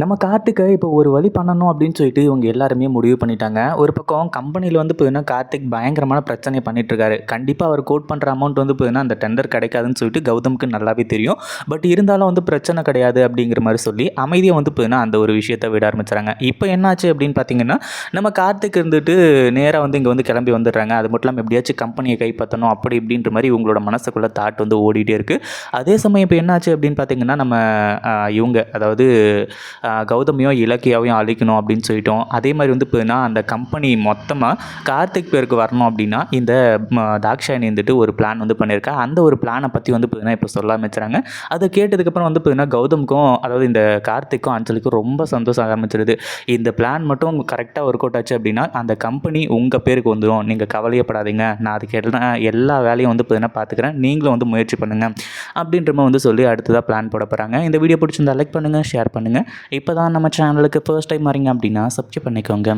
நம்ம கார்த்திக்கை இப்போ ஒரு வழி பண்ணணும் அப்படின்னு சொல்லிட்டு இவங்க எல்லாருமே முடிவு பண்ணிட்டாங்க. ஒரு பக்கம் கம்பெனியில் வந்து பார்த்தீங்கன்னா கார்த்திக் பயங்கரமான பிரச்சனையை பண்ணிட்டு இருக்காரு கண்டிப்பாக அவர் கோட் பண்ணுற அமௌண்ட் வந்து பார்த்தீங்கன்னா அந்த டெண்டர் கிடைக்காதுன்னு சொல்லிட்டு கௌதமுக்கு நல்லாவே தெரியும். பட் இருந்தாலும் வந்து பிரச்சனை கிடையாது அப்படிங்கிற மாதிரி சொல்லி அமைதியாக வந்து பார்த்தீங்கன்னா அந்த ஒரு விஷயத்தை விட ஆரம்பிச்சுறாங்க இப்போ என்னாச்சு அப்படின்னு பார்த்தீங்கன்னா நம்ம கார்த்திக் இருந்துட்டு நேராக வந்து இங்கே வந்து கிளம்பி வந்துடுறாங்க. அது மட்டும் இல்லாமல் எப்படியாச்சும் கம்பெனியை கைப்பற்றணும் அப்படி இப்படின்ற மாதிரி இவங்களோட மனசுக்குள்ளே தாட் வந்து ஓடிட்டே இருக்குது அதே சமயம் இப்போ என்னாச்சு அப்படின்னு பார்த்தீங்கன்னா நம்ம இவங்க அதாவது கௌதமையும் இலக்கியாவையும் அழிக்கணும் அப்படின்னு சொல்லிட்டோம். அதே மாதிரி வந்து பார்த்தீங்கன்னா அந்த கம்பெனி மொத்தமாக கார்த்திக் பேருக்கு வரணும் அப்படின்னா இந்த தாக்ஷாயணி வந்துட்டு ஒரு பிளான் வந்து பண்ணியிருக்கா. அந்த ஒரு பிளானை பற்றி வந்து பார்த்தீங்கன்னா இப்போ சொல்ல ஆரம்பிச்சுறாங்க அதை கேட்டதுக்கப்புறம் வந்து பார்த்தீங்கன்னா கௌதமுக்கும் அதாவது இந்த கார்த்திக்கும் அஞ்சலிக்கும் ரொம்ப சந்தோஷம் ஆரம்பிச்சிருது. இந்த பிளான் மட்டும் கரெக்டாக ஒர்க் அவுட் ஆச்சு அப்படின்னா அந்த கம்பெனி உங்கள் பேருக்கு வந்துடும் நீங்கள் கவலையப்படாதீங்க. நான் அதுக்கு எல்லாம் எல்லா வேலையும் வந்து பார்த்தீங்கன்னா பார்த்துக்கிறேன் நீங்களும் வந்து முயற்சி பண்ணுங்கள் அப்படின்ற மாதிரி வந்து சொல்லி அடுத்ததாக பிளான் போட போகிறாங்க இந்த வீடியோ பிடிச்சிருந்தா லைக் பண்ணுங்கள் ஷேர் பண்ணுங்கள் இப்போ தான் நம்ம சேனலுக்கு ஃபர்ஸ்ட் டைம் வரீங்க அப்படின்னா சப்ஸ்கிரைப் பண்ணிக்கோங்க.